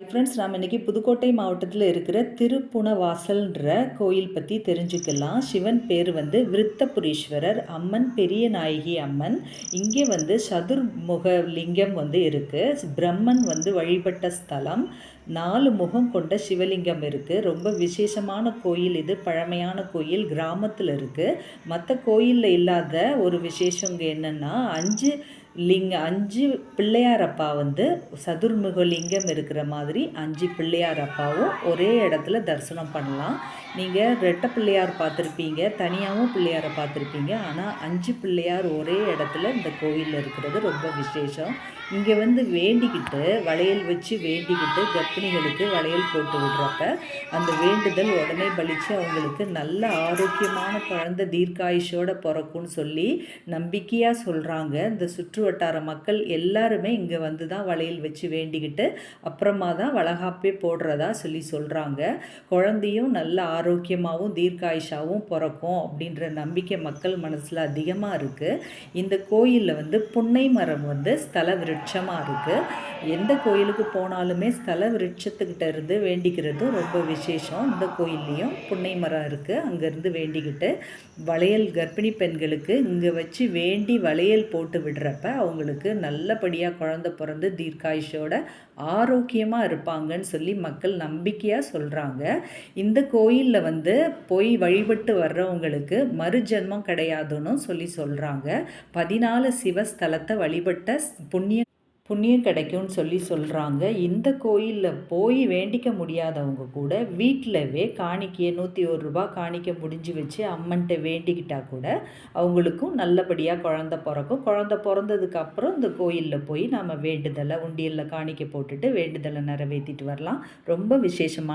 Friends நாம் இன்றைக்கி புதுக்கோட்டை மாவட்டத்தில் இருக்கிற திருப்புணவாசல்ன்ற கோயில் பற்றி தெரிஞ்சுக்கலாம். சிவன் பேர் வந்து விருத்தபுரீஸ்வரர் அம்மன் பெரிய நாயகி அம்மன். இங்கே வந்து சதுர்முக லிங்கம் வந்து இருக்குது பிரம்மன் வந்து வழிபட்ட ஸ்தலம். நாலு முகம் கொண்ட சிவலிங்கம் இருக்குது ரொம்ப விசேஷமான கோயில் இது பழமையான கோயில் கிராமத்தில் இருக்குது மற்ற கோயிலில் இல்லாத ஒரு விசேஷம் இங்கே என்னென்னா அஞ்சு லிங்க அஞ்சு பிள்ளையார் அப்பா வந்து சதுர்முக லிங்கம் இருக்கிற மாதிரி அஞ்சு பிள்ளையார் அப்பாவும் ஒரே இடத்துல தரிசனம் பண்ணலாம். நீங்கள் ரெட்டை பிள்ளையார் பார்த்துருப்பீங்க தனியாகவும் பிள்ளையாரை பார்த்துருப்பீங்க ஆனால் அஞ்சு பிள்ளையார் ஒரே இடத்துல இந்த கோவிலில் இருக்கிறது ரொம்ப விசேஷம். இங்கே வந்து வேண்டிக்கிட்டு வளையல் வச்சு வேண்டிக்கிட்டு கர்ப்பிணிகளுக்கு வளையல் போட்டு விடுறப்ப அந்த வேண்டுதல் உடனே பலித்து அவங்களுக்கு நல்ல ஆரோக்கியமான குழந்தை தீர்க்காயுஷோட பிறக்கும்னு சொல்லி நம்பிக்கையாக சொல்கிறாங்க இந்த சுற்று வட்டார மக்கள் எல்லாருமே இங்கே வந்து தான் வளையல் வச்சு வேண்டிக்கிட்டு அப்புறமா தான் வளகாப்பே போடுறதா சொல்லி சொல்கிறாங்க குழந்தையும் நல்ல ஆரோக்கியமாகவும் தீர்க்காயுஷாகவும் பிறக்கும் அப்படின்ற நம்பிக்கை மக்கள் மனசில் அதிகமாக இருக்குது இந்த கோயிலில் வந்து புன்னை மரம் வந்து ஸ்தல விருட்சமாக இருக்குது எந்த கோயிலுக்கு போனாலுமே ஸ்தல விருட்சத்துக்கிட்ட இருந்து வேண்டிக்கிறதும் ரொம்ப விசேஷம். இந்த கோயில்லையும் புன்னை மரம் இருக்குது அங்கேருந்து வேண்டிக்கிட்டு வளையல் கர்ப்பிணி பெண்களுக்கு இங்கே வச்சு வேண்டி வளையல் போட்டு விடுறப்ப அவங்களுக்கு நல்லபடியாக குழந்த பிறந்து தீர்க்காயுஷோட ஆரோக்கியமாக இருப்பாங்கன்னு சொல்லி மக்கள் நம்பிக்கையாக சொல்கிறாங்க இந்த கோயிலில் வந்து போய் வழிபட்டு வர்றவங்களுக்கு மறுஜென்மம் கிடையாதுன்னு சொல்லி சொல்கிறாங்க பதினாலு சிவஸ்தலத்தை வழிபட்ட புண்ணிய புண்ணியம் கிடைக்கும்னு சொல்லி சொல்கிறாங்க இந்த கோயிலில் போய் வேண்டிக்க முடியாதவங்க கூட வீட்டிலவே காணிக்கையை நூற்றி ஒரு ரூபா காணிக்க முடிஞ்சு வச்சு அம்மன்ட்ட வேண்டிக்கிட்டா கூட அவங்களுக்கும் நல்லபடியாக குழந்த பிறக்கும். குழந்த பிறந்ததுக்கு அப்புறம் இந்த கோயிலில் போய் நம்ம வேண்டுதலை உண்டியலில் காணிக்க போட்டுட்டு வேண்டுதலை நிறைவேற்றிட்டு வரலாம். ரொம்ப விசேஷமான